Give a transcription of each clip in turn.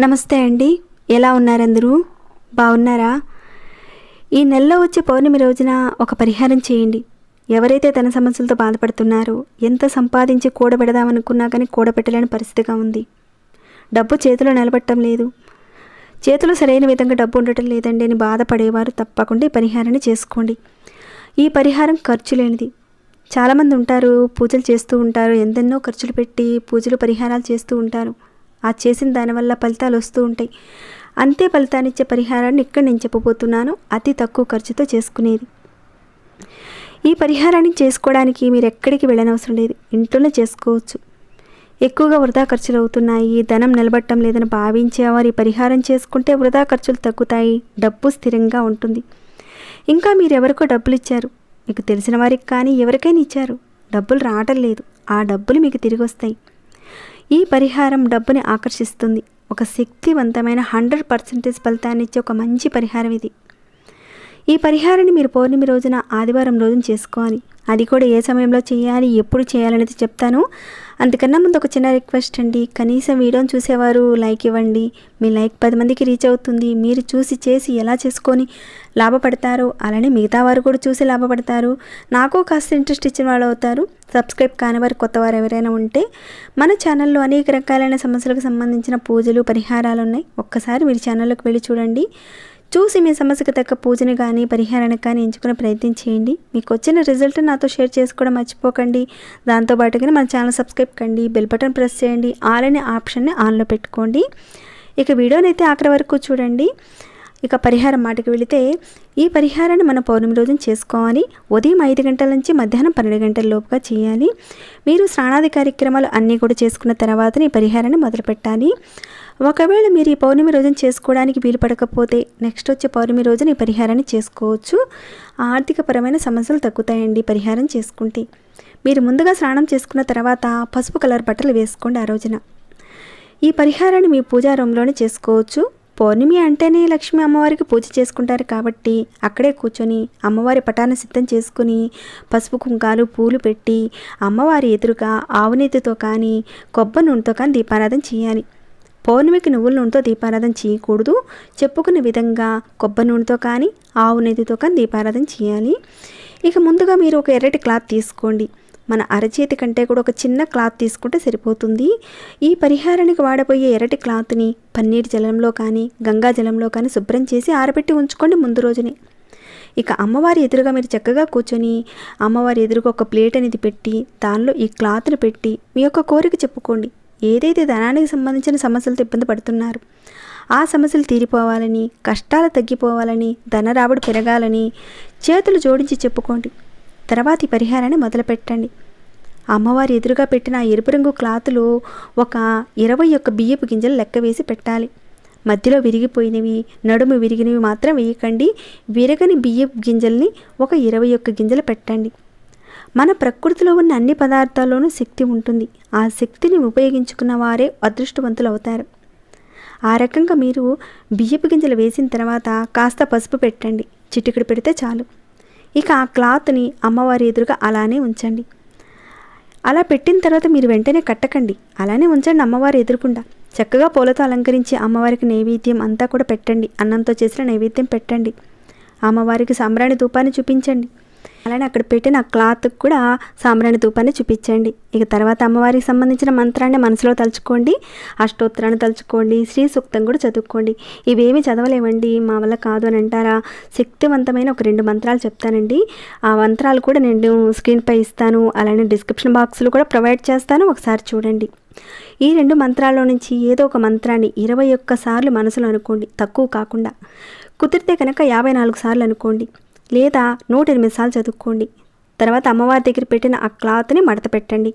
నమస్తే అండి. ఎలా ఉన్నారందరూ? బాగున్నారా? ఈ నెలలో వచ్చే పౌర్ణమి రోజున ఒక పరిహారం చేయండి. ఎవరైతే తన సమస్యలతో బాధపడుతున్నారో ఎంత సంపాదించి కూడబెడదామనుకున్నా కానీ కూడబెట్టలేని పరిస్థితిగా ఉంది. డబ్బు చేతిలో నిలబట్టం లేదు. చేతిలో సరైన విధంగా డబ్బు ఉండటం లేదండి అని బాధపడేవారు తప్పకుండా ఈ పరిహారాన్ని చేసుకోండి. ఈ పరిహారం ఖర్చు లేనిది చాలామంది ఉంటారు పూజలు చేస్తూ ఉంటారు ఎంతెన్నో ఖర్చులు పెట్టి పూజలు పరిహారాలు చేస్తూ ఉంటారు. ఆ చేసిన దానివల్ల ఫలితాలు వస్తూ ఉంటాయి. అంతే ఫలితాన్నిచ్చే పరిహారాన్ని ఇక్కడ నేను చెప్పబోతున్నాను. అతి తక్కువ ఖర్చుతో చేసుకునేది. ఈ పరిహారాన్ని చేసుకోవడానికి మీరు ఎక్కడికి వెళ్ళనవసరం లేదు. ఇంట్లోనే చేసుకోవచ్చు. ఎక్కువగా వృధా ఖర్చులు అవుతున్నాయి. ధనం నిలబట్టం లేదని భావించేవారు ఈ పరిహారం చేసుకుంటే వృధా ఖర్చులు తగ్గుతాయి. డబ్బు స్థిరంగా ఉంటుంది. ఇంకా మీరు ఎవరికో డబ్బులు ఇచ్చారు. మీకు తెలిసిన వారికి కానీ ఎవరికైనా ఇచ్చారు. డబ్బులు రావటం లేదు. ఆ డబ్బులు మీకు తిరిగి వస్తాయి. ఈ పరిహారం డబ్బుని ఆకర్షిస్తుంది. ఒక శక్తివంతమైన హండ్రెడ్ పర్సెంటేజ్ ఫలితాన్నిచ్చే ఒక మంచి పరిహారం ఇది. ఈ పరిహారాన్ని మీరు పౌర్ణమి రోజున ఆదివారం రోజున చేసుకోవాలి. అది కూడా ఏ సమయంలో చేయాలి ఎప్పుడు చేయాలనేది చెప్తాను. అందుకన్నా ముందు ఒక చిన్న రిక్వెస్ట్ అండి. కనీసం వీడియోని చూసేవారు లైక్ ఇవ్వండి. మీ లైక్ పది మందికి రీచ్ అవుతుంది. మీరు చూసి చేసి ఎలా చేసుకొని లాభపడతారో అలానే మిగతా వారు కూడా చూసి లాభపడతారు. నాకు కాస్త ఇంట్రెస్ట్ ఇచ్చిన వాళ్ళు అవుతారు. సబ్స్క్రైబ్ కాని వారు కొత్త వారు ఎవరైనా ఉంటే మన ఛానల్లో అనేక రకాలైన సమస్యలకు సంబంధించిన పూజలు పరిహారాలు ఉన్నాయి. ఒక్కసారి మీరు ఛానల్లోకి వెళ్ళి చూడండి. చూసి మీ సమస్యకు తగ్గ పూజని కానీ పరిహారానికి కానీ ఎంచుకునే ప్రయత్నం చేయండి. మీకు వచ్చిన రిజల్ట్ నాతో షేర్ చేసుకోవడం మర్చిపోకండి. దాంతోపాటుగా మన ఛానల్ సబ్స్క్రైబ్ కండి బెల్ బటన్ ప్రెస్ చేయండి ఆల్ అనే ఆప్షన్ని ఆన్లో పెట్టుకోండి. ఇక వీడియోని అయితే ఆఖరి వరకు చూడండి. ఇక పరిహారం మాటకి వెళితే ఈ పరిహారాన్ని మనం పౌర్ణమి రోజున చేసుకోవాలి. ఉదయం ఐదు గంటల నుంచి మధ్యాహ్నం పన్నెండు గంటల లోపుగా చేయాలి. మీరు స్నానాది కార్యక్రమాలు అన్నీ కూడా చేసుకున్న తర్వాత ఈ పరిహారాన్ని మొదలు పెట్టాలి. ఒకవేళ మీరు ఈ పౌర్ణమి రోజున చేసుకోవడానికి వీలు పడకపోతే నెక్స్ట్ వచ్చే పౌర్ణమి రోజున ఈ పరిహారాన్ని చేసుకోవచ్చు. ఆర్థికపరమైన సమస్యలు తగ్గుతాయండి పరిహారం చేసుకుంటే. మీరు ముందుగా స్నానం చేసుకున్న తర్వాత పసుపు కలర్ బట్టలు వేసుకోండి ఆ రోజున. ఈ పరిహారాన్ని మీ పూజా రూమ్లోనే చేసుకోవచ్చు. పౌర్ణమి అంటేనే లక్ష్మి అమ్మవారికి పూజ చేసుకుంటారు కాబట్టి అక్కడే కూర్చొని అమ్మవారి పటాన్ని సిద్ధం చేసుకుని పసుపు కుంకాలు పూలు పెట్టి అమ్మవారి ఎదురుగా ఆవునేతితో కానీ కొబ్బరి నూనెతో కానీ దీపారాధన చేయాలి. పౌర్ణమికి నువ్వుల నూనెతో దీపారాధన చేయకూడదు. చెప్పుకునే విధంగా కొబ్బరి నూనెతో కానీ ఆవు నెయ్యితో కానీ దీపారాధన చేయాలి. ఇక ముందుగా మీరు ఒక ఎర్రటి క్లాత్ తీసుకోండి. మన అరచేతి కంటే కూడా ఒక చిన్న క్లాత్ తీసుకుంటే సరిపోతుంది. ఈ పరిహారానికి వాడబోయే ఎరటి క్లాత్ని పన్నీర్ జలంలో కానీ గంగా జలంలో కానీ శుభ్రం చేసి ఆరబెట్టి ఉంచుకోండి ముందు రోజునే. ఇక అమ్మవారి ఎదురుగా మీరు చక్కగా కూర్చొని అమ్మవారి ఎదురుగా ఒక ప్లేట్ అనేది పెట్టి దానిలో ఈ క్లాత్ని పెట్టి మీ యొక్క కోరిక చెప్పుకోండి. ఏదైతే ధనానికి సంబంధించిన సమస్యలతో ఇబ్బంది పడుతున్నారు ఆ సమస్యలు తీరిపోవాలని కష్టాలు తగ్గిపోవాలని ధన రాబడి పెరగాలని చేతులు జోడించి చెప్పుకోండి. తర్వాతి పరిహారాన్ని మొదలుపెట్టండి. అమ్మవారి ఎదురుగా పెట్టిన ఎరుపు రంగు క్లాతులు ఒక ఇరవై ఒక్క బియ్యపు గింజలు లెక్క వేసి పెట్టాలి. మధ్యలో విరిగిపోయినవి నడుము విరిగినవి మాత్రం వేయకండి. విరగని బియ్యపు గింజల్ని ఒక ఇరవై ఒక్క గింజలు పెట్టండి. మన ప్రకృతిలో ఉన్న అన్ని పదార్థాల్లోనూ శక్తి ఉంటుంది. ఆ శక్తిని ఉపయోగించుకున్న వారే అదృష్టవంతులు అవుతారు. ఆ రకంగా మీరు బియ్యపు గింజలు వేసిన తర్వాత కాస్త పసుపు పెట్టండి. చిటికెడు పెడితే చాలు. ఇక ఆ క్లాత్ని అమ్మవారి ఎదురుగా అలానే ఉంచండి. అలా పెట్టిన తర్వాత మీరు వెంటనే కట్టకండి. అలానే ఉంచండి అమ్మవారి ఎదురుకుండా. చక్కగా పూలతో అలంకరించి అమ్మవారికి నైవేద్యం అంతా కూడా పెట్టండి. అన్నంతో చేసిన నైవేద్యం పెట్టండి. అమ్మవారికి సాంబ్రాణి ధూపాన్ని చూపించండి. అలానే అక్కడ పెట్టిన ఆ క్లాత్కి కూడా సాంబ్రాణి ధూపాన్ని చూపించండి. ఇక తర్వాత అమ్మవారికి సంబంధించిన మంత్రాన్ని మనసులో తలుచుకోండి అష్టోత్తరాన్ని తలుచుకోండి శ్రీ సూక్తం కూడా చదువుకోండి. ఇవేమి చదవలేవండి మా వల్ల కాదు అని అంటారా? శక్తివంతమైన ఒక రెండు మంత్రాలు చెప్తానండి. ఆ మంత్రాలు కూడా నేను స్క్రీన్పై ఇస్తాను అలానే డిస్క్రిప్షన్ బాక్స్లు కూడా ప్రొవైడ్ చేస్తాను ఒకసారి చూడండి. ఈ రెండు మంత్రాల్లో నుంచి ఏదో ఒక మంత్రాన్ని ఇరవై ఒక్క సార్లు మనసులో అనుకోండి తక్కువ కాకుండా. కుదిరితే కనుక యాభై నాలుగు సార్లు అనుకోండి. లేదా నూట ఎనిమిది సార్లు చదువుకోండి. తర్వాత అమ్మవారి దగ్గర పెట్టిన ఆ క్లాత్ని మడత పెట్టండి.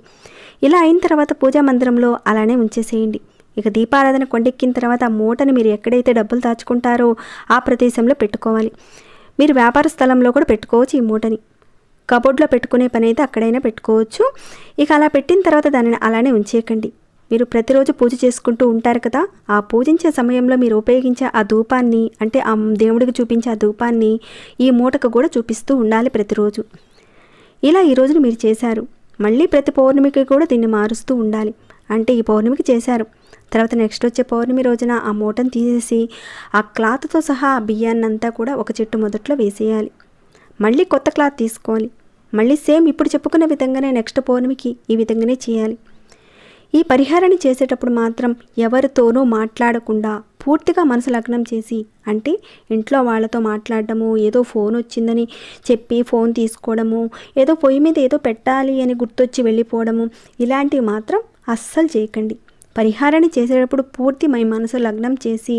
ఇలా అయిన తర్వాత పూజా మందిరంలో అలానే ఉంచేసేయండి. ఇక దీపారాధన కొండెక్కిన తర్వాత ఆ మూటని మీరు ఎక్కడైతే డబ్బులు దాచుకుంటారో ఆ ప్రదేశంలో పెట్టుకోవాలి. మీరు వ్యాపార స్థలంలో కూడా పెట్టుకోవచ్చు ఈ మూటని. కబోర్డ్లో పెట్టుకునే పని అయితే అక్కడైనా పెట్టుకోవచ్చు. ఇక అలా పెట్టిన తర్వాత దానిని అలానే ఉంచేయకండి. మీరు ప్రతిరోజు పూజ చేసుకుంటూ ఉంటారు కదా ఆ పూజించే సమయంలో మీరు ఉపయోగించే ఆ ధూపాన్ని అంటే ఆ దేవుడికి చూపించే ఆ ధూపాన్ని ఈ మూటకు కూడా చూపిస్తూ ఉండాలి ప్రతిరోజు. ఇలా ఈ రోజున మీరు చేశారు. మళ్ళీ ప్రతి పౌర్ణమికి కూడా దీన్ని మారుస్తూ ఉండాలి. అంటే ఈ పౌర్ణమికి చేశారు. తర్వాత నెక్స్ట్ వచ్చే పౌర్ణమి రోజున ఆ మూటను తీసేసి ఆ క్లాత్తో సహా ఆ బియ్యాన్ని అంతా కూడా ఒక చెట్టు మొదట్లో వేసేయాలి. మళ్ళీ కొత్త క్లాత్ తీసుకోవాలి. మళ్ళీ సేమ్ ఇప్పుడు చెప్పుకున్న విధంగానే నెక్స్ట్ పౌర్ణమికి ఈ విధంగానే చేయాలి. ఈ పరిహారాన్ని చేసేటప్పుడు మాత్రం ఎవరితోనూ మాట్లాడకుండా పూర్తిగా మనసు లగ్నం చేసి అంటే ఇంట్లో వాళ్ళతో మాట్లాడడము ఏదో ఫోన్ వచ్చిందని చెప్పి ఫోన్ తీసుకోవడము ఏదో పొయ్యి మీద ఏదో పెట్టాలి అని గుర్తొచ్చి వెళ్ళిపోవడము ఇలాంటివి మాత్రం అస్సలు చేయకండి. పరిహారాన్ని చేసేటప్పుడు పూర్తి మై మనసు లగ్నం చేసి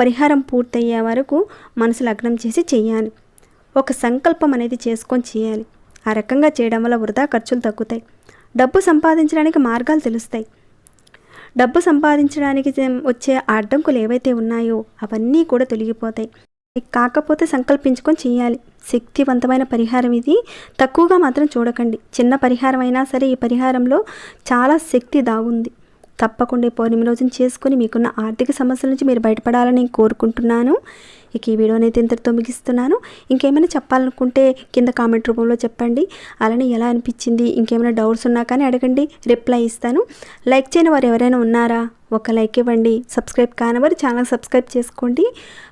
పరిహారం పూర్తయ్యే వరకు మనసు లగ్నం చేసి చేయాలి. ఒక సంకల్పం అనేది చేసుకొని చేయాలి. ఆ రకంగా చేయడం వల్ల వృధా ఖర్చులు తగ్గుతాయి. డబ్బు సంపాదించడానికి మార్గాలు తెలుస్తాయి. డబ్బు సంపాదించడానికి వచ్చే అడ్డంకులు ఏవైతే ఉన్నాయో అవన్నీ కూడా తొలగిపోతాయి. కాకపోతే సంకల్పించుకొని చేయాలి. శక్తివంతమైన పరిహారం ఇది. తక్కువగా మాత్రం చూడకండి. చిన్న పరిహారం అయినా సరే ఈ పరిహారంలో చాలా శక్తి దాగుంది. తప్పకుండా పౌర్ణమి రోజున చేసుకుని మీకున్న ఆర్థిక సమస్యల నుంచి మీరు బయటపడాలని నేను కోరుకుంటున్నాను. ఇక ఈ వీడియోని అయితే ఇంతటితో ముగిస్తున్నాను. ఇంకేమైనా చెప్పాలనుకుంటే కింద కామెంట్ రూపంలో చెప్పండి. అలానే ఎలా అనిపించింది ఇంకేమైనా డౌట్స్ ఉన్నా కానీ అడగండి రిప్లై ఇస్తాను. లైక్ చేయని వారు ఎవరైనా ఉన్నారా? ఒక లైక్ ఇవ్వండి. సబ్స్క్రైబ్ కానివారు ఛానల్ సబ్స్క్రైబ్ చేసుకోండి.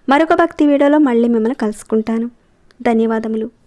మరొక భక్తి వీడియోలో మళ్ళీ మిమ్మల్ని కలుసుకుంటాను. ధన్యవాదములు.